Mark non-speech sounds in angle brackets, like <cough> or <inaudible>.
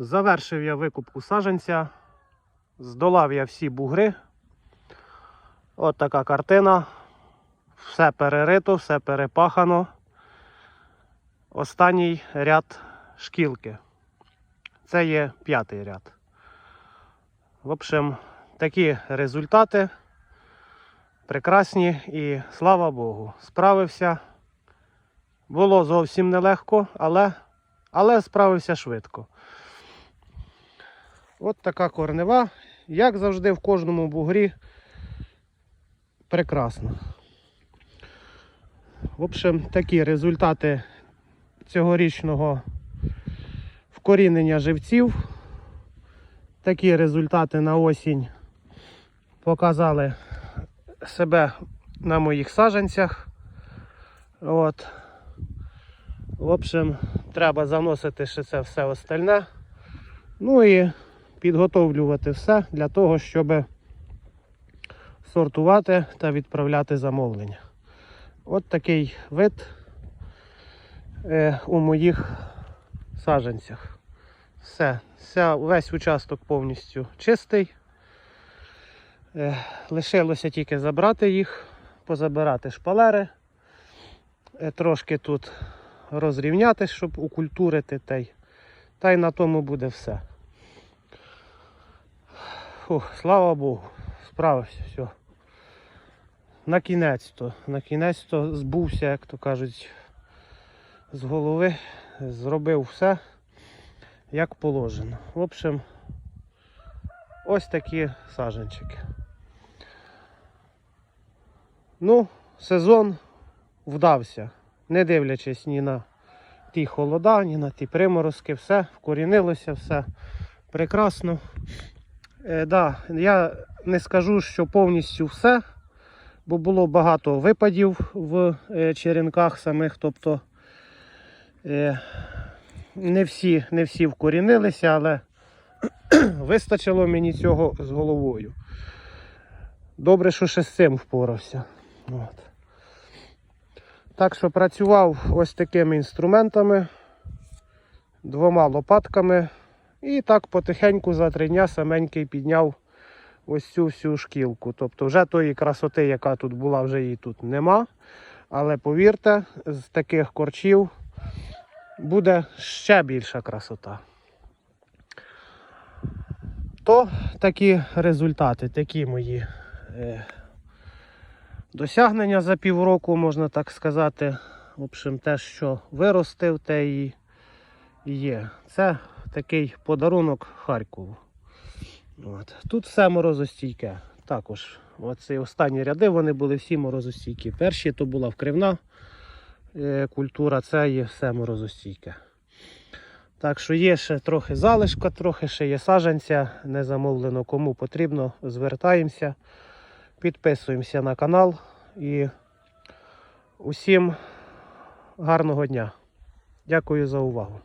Завершив я викупку саджанця. Здолав я всі бугри. От така картина. Все перерито, все перепахано. Останній ряд шкілки. Це є п'ятий ряд. В общем, такі результати прекрасні і слава Богу, справився. Було зовсім нелегко, але, але справився швидко. От така корнева, як завжди, в кожному бугрі. Прекрасно. В общем, такі результати цьогорічного вкорінення живців. Такі результати на осінь показали себе на моїх саджанцях. От. В общем, треба заносити ще це все остальне. Ну і підготовлювати все для того, щоб сортувати та відправляти замовлення. От такий вид е, у моїх саджанцях. Все, весь участок повністю чистий. Е, лишилося тільки забрати їх, позабирати шпалери, е, трошки тут розрівняти, щоб укультурити та та й на тому буде все. Фух, слава Богу, справився, все. На кінець-то, на кінець-то збувся, як то кажуть, з голови, зробив все, як положено. В общем, ось такі саджанчики. Ну, сезон вдався, не дивлячись ні на ті холода, ні на ті приморозки, все вкорінилося, все прекрасно. Е, да, я не скажу, що повністю все, бо було багато випадів в е, черенках самих, тобто е, не всі, не всі вкорінилися, але <clears throat> вистачило мені цього з головою. Добре, що ще з цим впорався. От. Так що працював ось такими інструментами, двома лопатками. І так потихеньку за три дня саменький підняв ось цю всю шкілку. Тобто вже тої красоти, яка тут була, вже її тут нема. Але повірте, з таких корчів буде ще більша красота. То такі результати, такі мої е, досягнення за півроку, можна так сказати. В общем, те, що виростив, те і є. Це такий подарунок Харкову. От. Тут все морозостійке. Також оці останні ряди вони були всі морозостійкі. Перші то була вкривна е, культура, це є все морозостійке. Так що є ще трохи залишка, трохи ще є саджанця, не замовлено кому потрібно. Звертаємося, підписуємося на канал і усім гарного дня. Дякую за увагу.